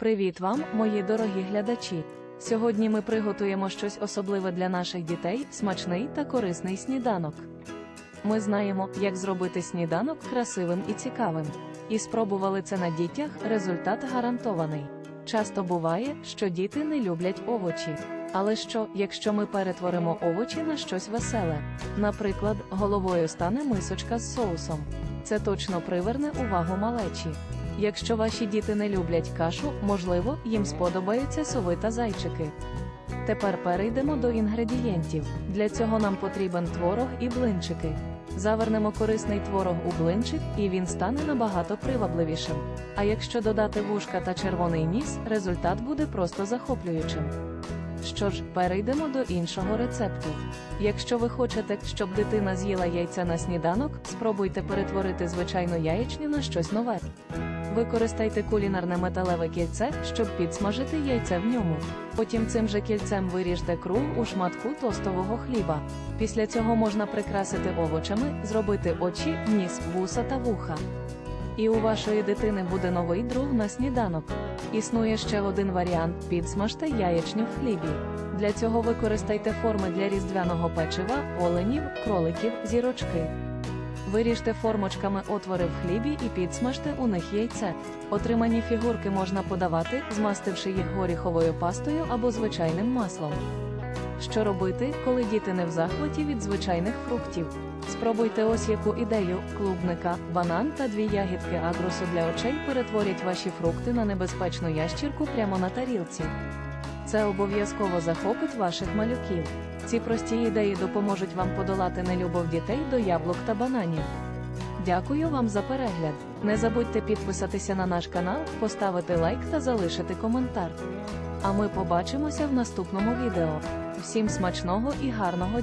Привіт вам, мої дорогі глядачі! Сьогодні ми приготуємо щось особливе для наших дітей, смачний та корисний сніданок. Ми знаємо, як зробити сніданок красивим і цікавим. І спробували це на дітях, результат гарантований. Часто буває, що діти не люблять овочі. Але що, якщо ми перетворимо овочі на щось веселе? Наприклад, головою стане мисочка з соусом. Це точно приверне увагу малечі. Якщо ваші діти не люблять кашу, можливо, їм сподобаються сови та зайчики. Тепер перейдемо до інгредієнтів. Для цього нам потрібен творог і блинчики. Завернемо корисний творог у блинчик, і він стане набагато привабливішим. А якщо додати вушка та червоний ніс, результат буде просто захоплюючим. Що ж, перейдемо до іншого рецепту. Якщо ви хочете, щоб дитина з'їла яйця на сніданок, спробуйте перетворити звичайну яєчню на щось нове. Використайте кулінарне металеве кільце, щоб підсмажити яйце в ньому. Потім цим же кільцем виріжте круг у шматку тостового хліба. Після цього можна прикрасити овочами, зробити очі, ніс, вуса та вуха. І у вашої дитини буде новий друг на сніданок. Існує ще один варіант: підсмажте яєчню в хлібі. Для цього використайте форми для різдвяного печива, оленів, кроликів, зірочки. Виріжте формочками отвори в хлібі і підсмажте у них яйце. Отримані фігурки можна подавати, змастивши їх горіховою пастою або звичайним маслом. Що робити, коли діти не в захваті від звичайних фруктів? Спробуйте ось яку ідею: клубника, банан та дві ягідки агрусу для очей перетворять ваші фрукти на небезпечну ящірку прямо на тарілці. Це обов'язково захопить ваших малюків. Ці прості ідеї допоможуть вам подолати нелюбов дітей до яблук та бананів. Дякую вам за перегляд. Не забудьте підписатися на наш канал, поставити лайк та залишити коментар. А ми побачимося в наступному відео. Всім смачного і гарного